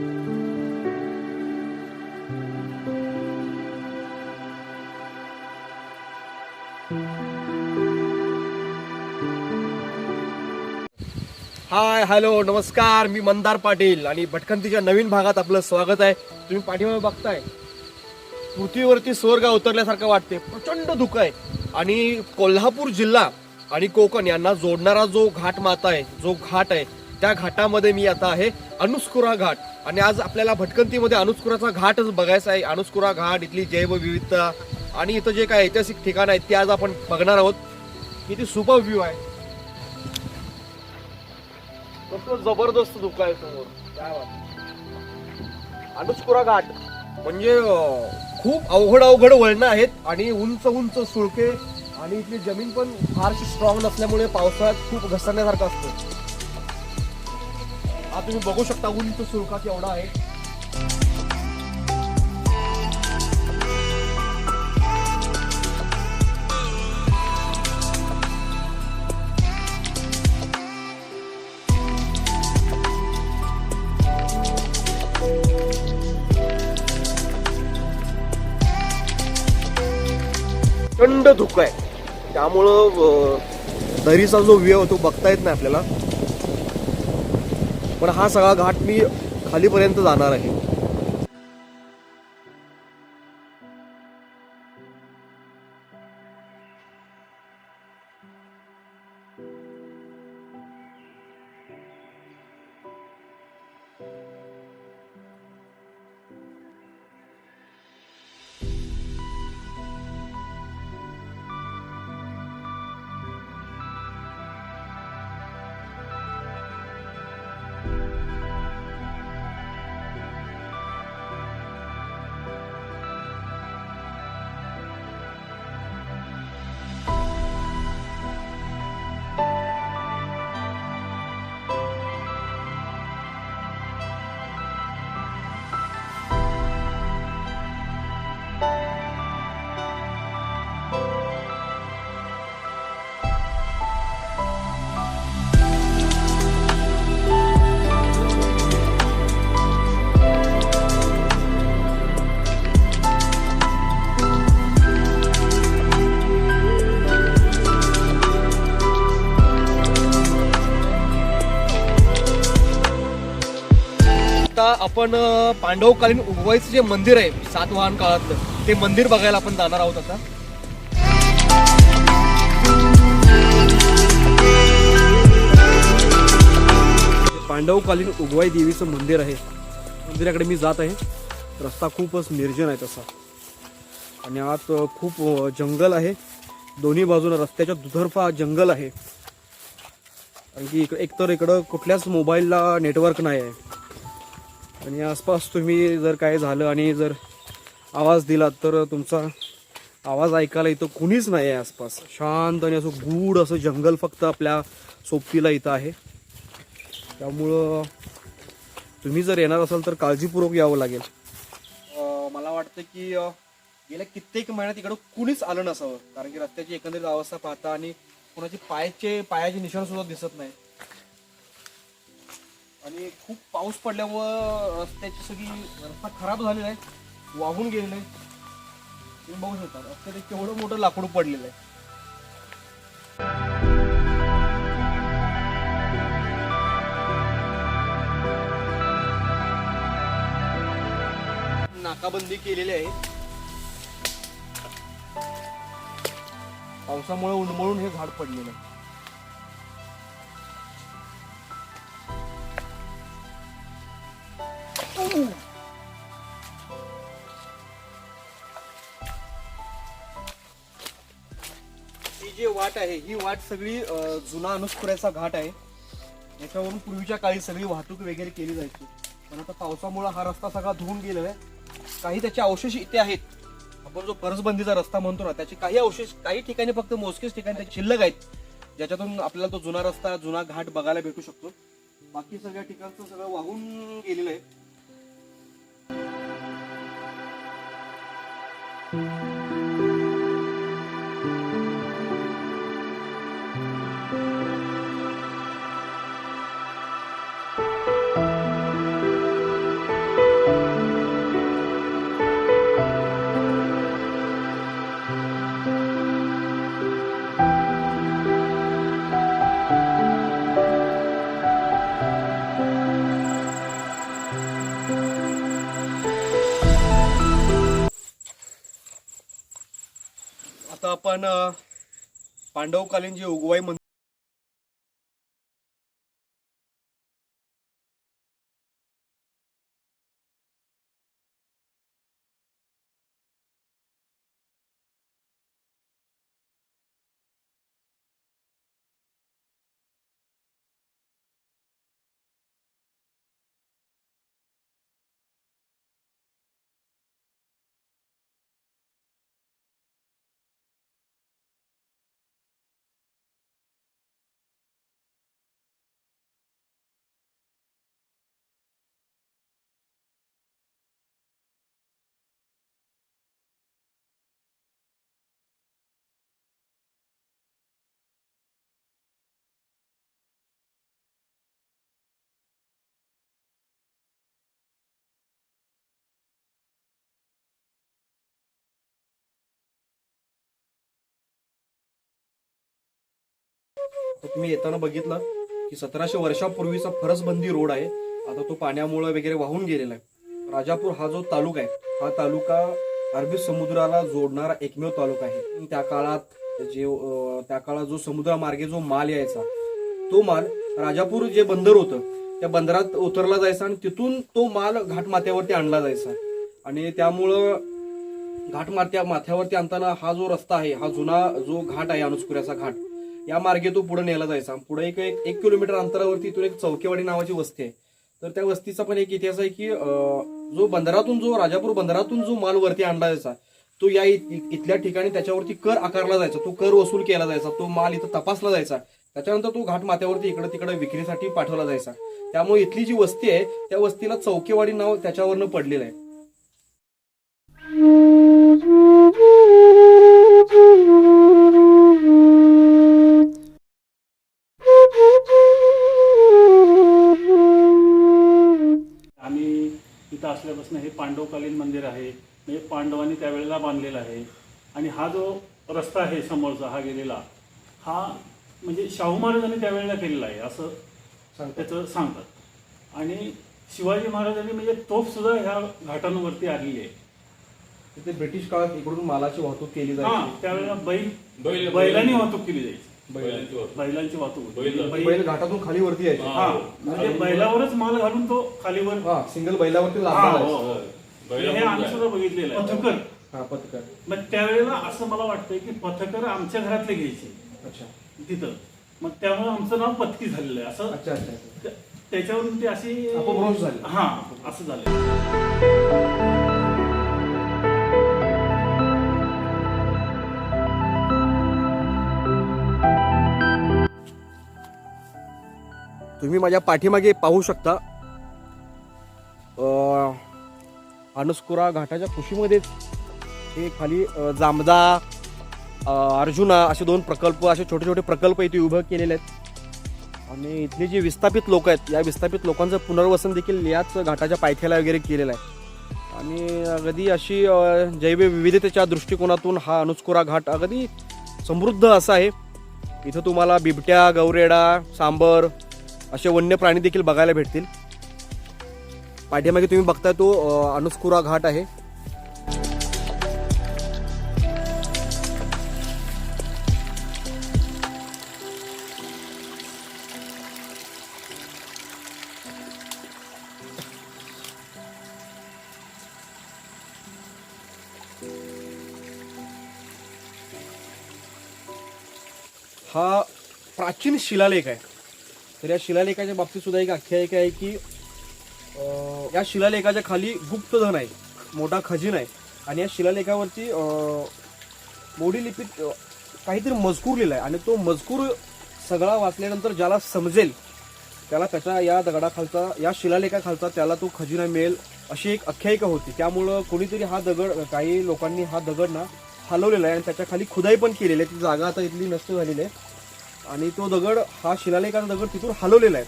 Hi hello नमस्कार. मी मंदार पाटील आणि भटकंतीच्या नवीन भागात आपलं स्वागत आहे. तुम्ही पाठीमागे बघताय. पृथ्वीवरती स्वर्ग उतरल्यासारखं वाटते. प्रचंड धुकं आहे. आणि कोल्हापूर जिल्हा आणि कोकण यांना जोडणारा जो घाट माता आहे जो घाट आहे त्या घाटामध्ये मी आता आहे अनुस्कुरा घाट. आणि आज आपल्याला भटकंतीमध्ये अनुस्कुराचा घाटच बघायचा आहे. अनुस्कुरा घाट इथली जैवविविधता आणि इथं जे काय ऐतिहासिक ठिकाण आहेत ते आज आपण बघणार आहोत. किती सुपर व्ह्यू आहे. कसलं जबरदस्त धुका आहे समोर. काय अनुस्कुरा घाट. म्हणजे खूप अवघड अवघड वळणं आहेत आणि उंच उंच सुळके आणि इथली जमीन पण फारशी स्ट्रॉंग नसल्यामुळे पावसाळ्यात खूप घसरण्यासारखं असतं. हा तुम्ही बघू शकता उंच सुळका केवढा आहे. थंड धुकं आहे. त्यामुळं दरीचा जो व्ह्यू तो बघता येत नाही आपल्याला. पण हा सगळा घाट मी खालीपर्यंत जाणार आहे. आता आपण पांडवकालीन उगवायचं जे मंदिर आहे सातवाहन काळातलं ते मंदिर बघायला आपण जाणार आहोत आता. पांडवकालीन उगवाई देवीचं मंदिर आहे. मंदिराकडे मी जात आहे. रस्ता खूपच निर्जन आहे तसा. आणि आत खूप जंगल आहे. दोन्ही बाजूला रस्त्याच्या दुधर्फा जंगल आहे. आणखी इकडे एकतर इकडं कुठल्याच मोबाईलला नेटवर्क नाही आहे. आणि आसपास तुम्ही जर काय झालं आणि जर आवाज दिलात तर तुमचा आवाज ऐकायला इथं कुणीच नाही आहे आसपास. शांत आणि असं गूढ असं जंगल फक्त आपल्या सोबतीला इथं आहे. त्यामुळं तुम्ही जर येणार असाल तर काळजीपूर्वक यावं लागेल. मला वाटतं की गेल्या कित्येक महिन्यात इकडं कुणीच आलं नसावं. कारण की रस्त्याची एकंदरीत अवस्था पाहता आणि कोणाची पायाचे पायाचे निशाण सुद्धा दिसत नाही. आणि खूप पाऊस पडल्यामुळं रस्त्याची सगळी रस्ता खराब झालेला आहे. वाहून गेलेला आहे तुम्ही बघू शकता रस्त्यात केवढं मोठं लाकूड पडलेलं आहे. नाकाबंदी केलेली आहे. पावसामुळे उन्मळून हे झाड पडलेलं आहे. वाट आहे. ही वाट सगळी अं, जुना अनुस्कुऱ्याचा घाट आहे. याच्यावरून पूर्वीच्या काळी सगळी वाहतूक वगैरे केली जायची. पण आता पावसामुळे हा रस्ता सगळा धुवून गेलेला आहे. काही त्याचे अवशेष इथे आहेत. आपण जो परसबंदीचा रस्ता म्हणतो ना त्याचे काही अवशेष काही ठिकाणी फक्त मोजकेच ठिकाणी त्याचे शिल्लक आहेत. ज्याच्यातून आपल्याला तो जुना रस्ता जुना घाट बघायला भेटू शकतो. बाकी सगळ्या ठिकाणचं सगळं वाहून गेलेलं आहे. पांडवकालीन जी उगवाई तर तुम्ही येताना बघितलं की सतराशे वर्षापूर्वीचा फरसबंदी रोड आहे. आता तो पाण्यामुळे वगैरे वाहून गेलेला आहे. राजापूर हा जो तालुका आहे हा तालुका अरबी समुद्राला जोडणारा एकमेव तालुका आहे. त्या काळात जे त्या काळात जो समुद्रामार्गे जो माल यायचा तो माल राजापूर जे बंदर होतं त्या बंदरात उतरला जायचा आणि तिथून तो माल घाटमाथ्यावरती आणला जायचा. आणि त्यामुळं घाटमाथ्या माथ्यावरती आणताना हा जो रस्ता आहे हा जुना जो घाट आहे अनुस्कुऱ्याचा घाट या मार्गे तो पुढे नेला जायचा. पुढे एक एक किलोमीटर अंतरावरती इथून एक चौकेवाडी नावाची वस्ती आहे. तर त्या वस्तीचा पण एक इतिहास आहे की जो बंदरातून जो राजापूर बंदरातून जो माल वरती आणला जायचा तो या इथल्या ठिकाणी त्याच्यावरती कर आकारला जायचा. तो कर वसूल केला जायचा. तो माल इथं तपासला जायचा. त्याच्यानंतर तो घाट माथ्यावरती इकडे तिकडे विक्रीसाठी पाठवला जायचा. त्यामुळे इथली जी वस्ती आहे त्या वस्तीला चौकेवाडी नाव त्याच्यावरनं पडलेलं आहे. असल्यापासून हे पांडवकालीन मंदिर आहे. म्हणजे पांडवांनी त्यावेळेला बांधलेलं आहे. आणि हा जो रस्ता आहे समोरचा हा गेलेला हा म्हणजे शाहू महाराजांनी त्यावेळेला केलेला आहे असं सांगतात. त्याचं सांगतात. आणि शिवाजी महाराजांनी म्हणजे तोफ सुद्धा ह्या घाटांवरती आलेली आहे. तिथे ब्रिटिश काळात इकडून मालाची वाहतूक केली जायची. त्यावेळेला बैल बैल- बैलांनी वाहतूक केली जायची. बैलांची वाहतूक. बैलांची वाहतूक होती. बैल- घाटातून खाली वरती यायचे हा. हा म्हणजे बैलावरच माल घालून तो खालीवर हा सिंगल बैलावरती हा, हो. हो. हे आम्ही सुद्धा बघितलेलं आहे पथकर हा पथकर मग त्यावेळेला असं मला वाटतंय की पथकर आमच्या घरातले घ्यायचे अच्छा तिथं मग त्यामुळे आमचं नाव पत्की झालेलं आहे असं अच्छा अच्छा अच्छा. त्या- त्याच्यावरून ती अशी अपभ्रंश झाली. हा असं झालं तुम्ही माझ्या पाठीमागे पाहू शकता. अनुस्कुरा घाटाच्या कुशीमध्येच हे खाली जामदा अर्जुना असे दोन प्रकल्प असे छोटे छोटे प्रकल्प इथे उभे केलेले आहेत. आणि इथले जे विस्थापित लोक आहेत या विस्थापित लोकांचं पुनर्वसन देखील याच घाटाच्या पायथ्याला वगैरे केलेलं आहे. आणि अगदी अशी जैवविविधतेच्या दृष्टिकोनातून हा अनुस्कुरा घाट अगदी समृद्ध असा आहे. इथं तुम्हाला बिबट्या गौरेडा सांबर असे वन्य प्राणी देखील बघायला भेटतील. पाठीमागे तुम्ही बघताय तो अनुस्कुरा घाट आहे. हा प्राचीन शिलालेख आहे. तर या शिलालेखाच्या बाबतीत सुद्धा एक आख्यायिका आहे की या शिलालेखाच्या खाली गुप्तधन आहे मोठा खजिना आहे. आणि या शिलालेखावरती मोडी लिपीत काहीतरी मजकूर लिहिला आहे. आणि तो मजकूर सगळा वाचल्यानंतर ज्याला समजेल त्याला त्याच्या या दगडाखालचा या शिलालेखाखालचा त्याला तो खजिना मिळेल अशी एक आख्यायिका होती. त्यामुळं कोणीतरी हा दगड काही लोकांनी हा दगड ना हलवलेला आहे आणि त्याच्याखाली खुदाई पण केलेली आहे. ती जागा आता इथली नष्ट झालेली आहे. आणि तो दगड हा शिलालेखाचा दगड तिथून हलवलेला आहे.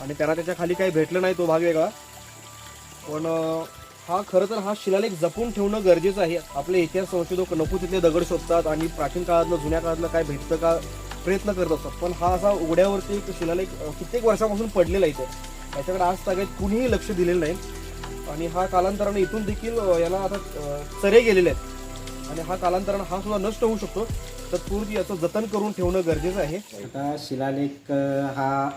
आणि त्यांना त्याच्याखाली काही भेटलं नाही तो भाग वेगळा. पण हा खरं तर हा शिलालेख जपून ठेवणं गरजेचं आहे. आपले इतिहास संशोधक नको तिथले दगड शोधतात आणि प्राचीन काळातलं जुन्या काळातलं काय भेटतं का प्रयत्न करत असतात. पण हा असा उघड्यावरती एक शिलालेख कित्येक वर्षापासून पडलेला आहे इथे. त्याच्याकडे आज तागायत कुणीही लक्ष दिलेलं नाही. आणि हा कालांतराने इथून देखील याला आता चरे गेलेले आहेत. आणि हा कालांतरानं हा सुद्धा नष्ट होऊ शकतो. तत्पूर्वी याचं जतन करून ठेवणं गरजेचं आहे. आता शिलालेख हा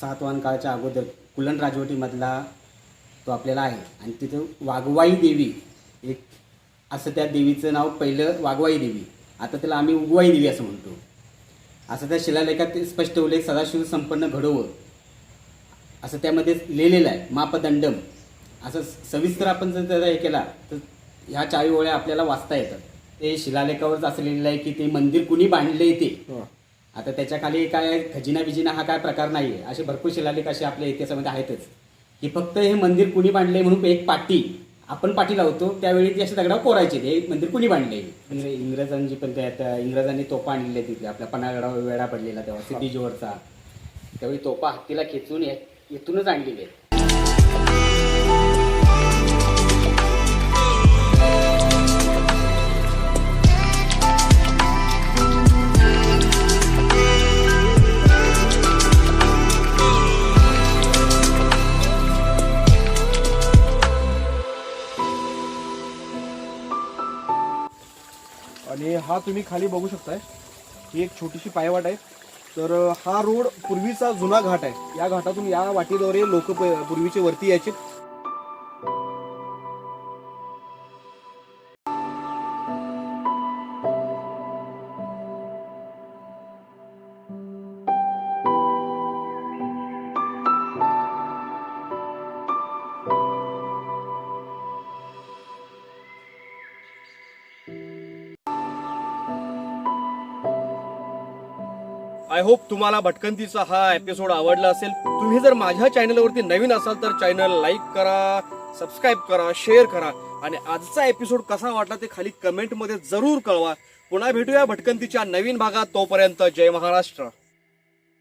सातवाहन काळाच्या अगोदर कुलन राजवटीमधला तो आपल्याला आहे. आणि तिथं वाघवाई देवी एक असं त्या देवीचं नाव पहिलं वाघवाई देवी. आता त्याला आम्ही उगवाई देवी असं म्हणतो. असं त्या शिलालेखात ते स्पष्ट उल्लेख सदाशिव संपन्न घडवं. असं त्यामध्ये लिहिलेलं आहे मापदंडम. असं सविस्तर आपण जर त्याचा हे केला तर ह्या चाळी ओळ्या आपल्याला वाचता येतात. ते शिलालेखावरच असं लिहिलेलं आहे की ते मंदिर कुणी बांधले ते. आता त्याच्याखाली काय खजिना बिजिना हा काय प्रकार नाही आहे असे भरपूर शिलालेख असे आपल्या इतिहासामध्ये आहेतच. की फक्त हे मंदिर कुणी बांधले म्हणून एक पाटी आपण पाठी लावतो त्यावेळी ती अशा दगडावर कोरायचे. हे मंदिर कुणी बांधले इंग्र- इंग्रजांची पण त्यात इंग्रजांनी तोफा आणलेल्या तिथे. आपल्या पन्हाळगडावर वेढा पडलेला तेव्हा सिद्धी जोरचा त्यावेळी तोफा हत्तीला खेचून इथूनच आणलेले आहेत. हा तुम्ही खाली बघू शकताय. ही एक छोटीशी पायवाट आहे. तर हा रोड पूर्वीचा जुना घाट आहे. या घाटातून या वाटेद्वारे लोक पूर्वीचे वरती यायचे. आय होप तुम्हाला भटकंतीचा हा एपिसोड आवडला असेल. तुम्ही जर माझ्या चॅनलवरती नवीन असाल तर चॅनल लाईक करा सबस्क्राईब करा शेअर करा. आणि आजचा एपिसोड कसा वाटला ते खाली कमेंटमध्ये जरूर कळवा. पुन्हा भेटूया भटकंतीच्या नवीन भागात तोपर्यंत जय महाराष्ट्र.